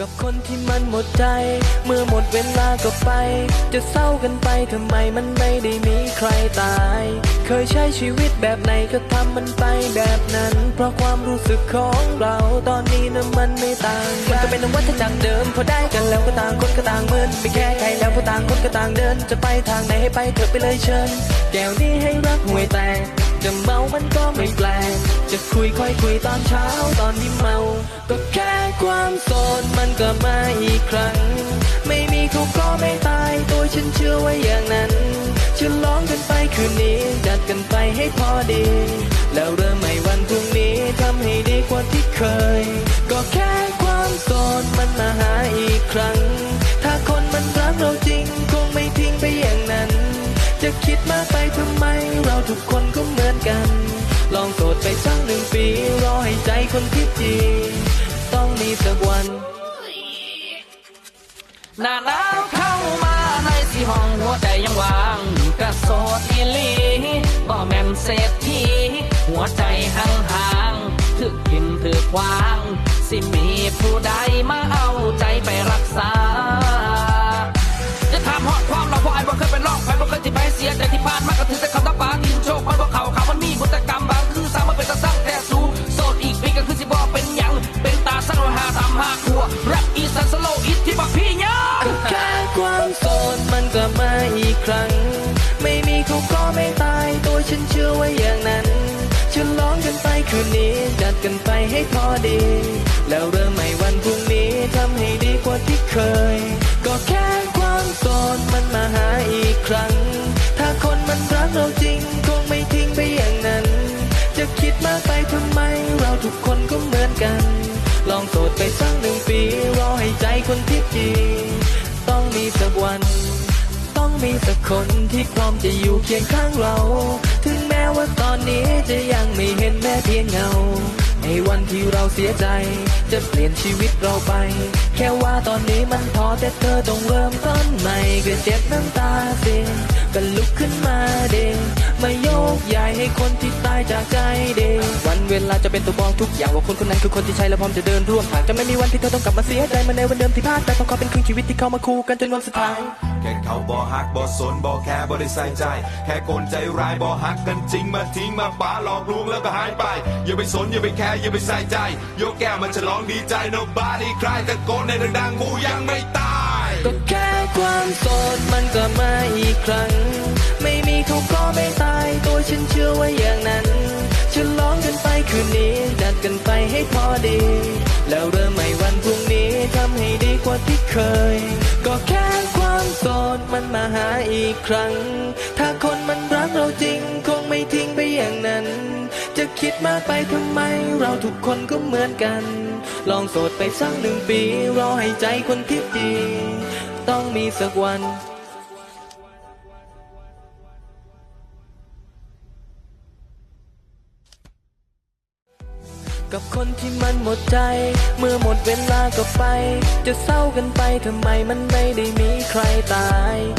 กับคนที่มันหมดใจ เมื่อหมดเวลาก็ไป จะเศร้ากันไปทำไมมันไม่ได้มีใครตาย เคยใช้ชีวิตแบบไหนก็ทำมันไปแบบนั้น เพราะความรู้สึกของเราตอนนี้นะมันไม่ต่างกันมันก็เป็นวัฏจักรเดิมพอได้กันแล้วก็ต่างคนก็ต่างเมือนไม่แค่ใครแล้วพราะต่างคนก็ต่างเดิน จะไปทางไหนให้ไปเถอะไปเลยเชิญแก้วนี้ให้รักห่วยแตก จะเมามันก็ไม่แปลก จะคุยค่อยคุยตอนเช้าตอนที่เมา ก็แค่ความโสดมันก็มาอีกครั้ง ไม่มีเขาก็ไม่ตาย ตัวฉันเชื่อว่าอย่างนั้นฉลองกันไปคืนนี้ จัดกันไปให้พอดี แล้วเริ่มใหม่วันพรุ่งนี้ทำให้ดีกว่าที่เคย ก็แค่ความโสดมันมาหาอีกครั้ง ถ้าคนมันรักเราจริง คงไม่ทิ้งไปอย่างนั้น จะคิดมากไปทำไมเราทุกคนก็ คนที่จริงต้องมีสักวัน หน้าหนาวเข้ามาในสี่ห้องหัวใจยังว่างกระโสดอีลีบ่แม่นเศรษฐีหัวใจห่างห่างๆถึกกินถึกวาง สิมีผู้ใดมาเอาใจไปรักษา ความโสดมันก็มาอีกครั้ง ไม่มีเขาก็ไม่ตายตัวฉันเชื่อว่าอย่างนั้นฉลองกันไปคืนนี้จัดกันไปให้พอดี แล้วเริ่มใหม่วันพรุ่งนี้ทำให้ดีกว่าที่เคย ก็แค่ความโสดมันมาหาอีก ต้องมีสักคนที่พร้อมจะอยู่เคียงข้างเรา ถึงแม้ว่าตอนนี้จะยังไม่เห็นแม้เพียงเงา ในวันที่เราเสียใจ จะเปลี่ยนชีวิตเราไป แค่ว่าตอนนี้มันพอแต่เธอต้องเริ่มต้นใหม่ก็เจ็บน้ำตาเสียก็ลุกขึ้นมาเดงมาโยกย้ายให้คนที่ตายจากใจเดงวันเวลาจะเป็นตัวบอกทุกอย่างว่าคนคนนั้นคือคนที่ใช่และพร้อมจะเดินร่วมทางจะไม่มีวันที่เธอต้องกลับมาเสียใจมาในวันเดิมที่พลาดไปเพราะเขาเป็นครึ่งชีวิตที่เข้ามาคู่กันจนวันสุดท้าย แค่เขาบ่ฮักบ่สนบ่แค่บ่ได้ใส่ใจ แค่คนใจร้ายบ่ฮักกันจริงมาทิ้งมาป้าหลอกลวงแล้วก็หายไป อย่าไปสนอย่าไปแคร์อย่าไปใส่ใจยกแก้วมันฉลองดีใจ nobody ใครตะโกนในดังๆกูยังไม่ตายก็แค่ความโสดมันก็มาอีกครั้ง ไม่มีเขาก็ไม่ตายตัวฉันเชื่อว่าอย่างนั้นฉลองกันไปคืนนี้จัดกันไปให้พอดี แล้วเริ่มใหม่วันพรุ่งนี้ทำให้ดีกว่าที่เคย ก็แค่ โสดมันมาหาอีกครั้ง ถ้าคนมันรักเราจริงคงไม่ทิ้งไปอย่างนั้น จะคิดมากไปทำไมเราทุกคนก็เหมือนกัน ลองโสดไปสักหนึ่งปีรอให้ใจคนที่ดี ต้องมีสักวัน กับคนที่มันหมดใจ เมื่อหมดเวลาก็ไป จะเศร้ากันไปทำไมมันไม่ได้มีใครตาย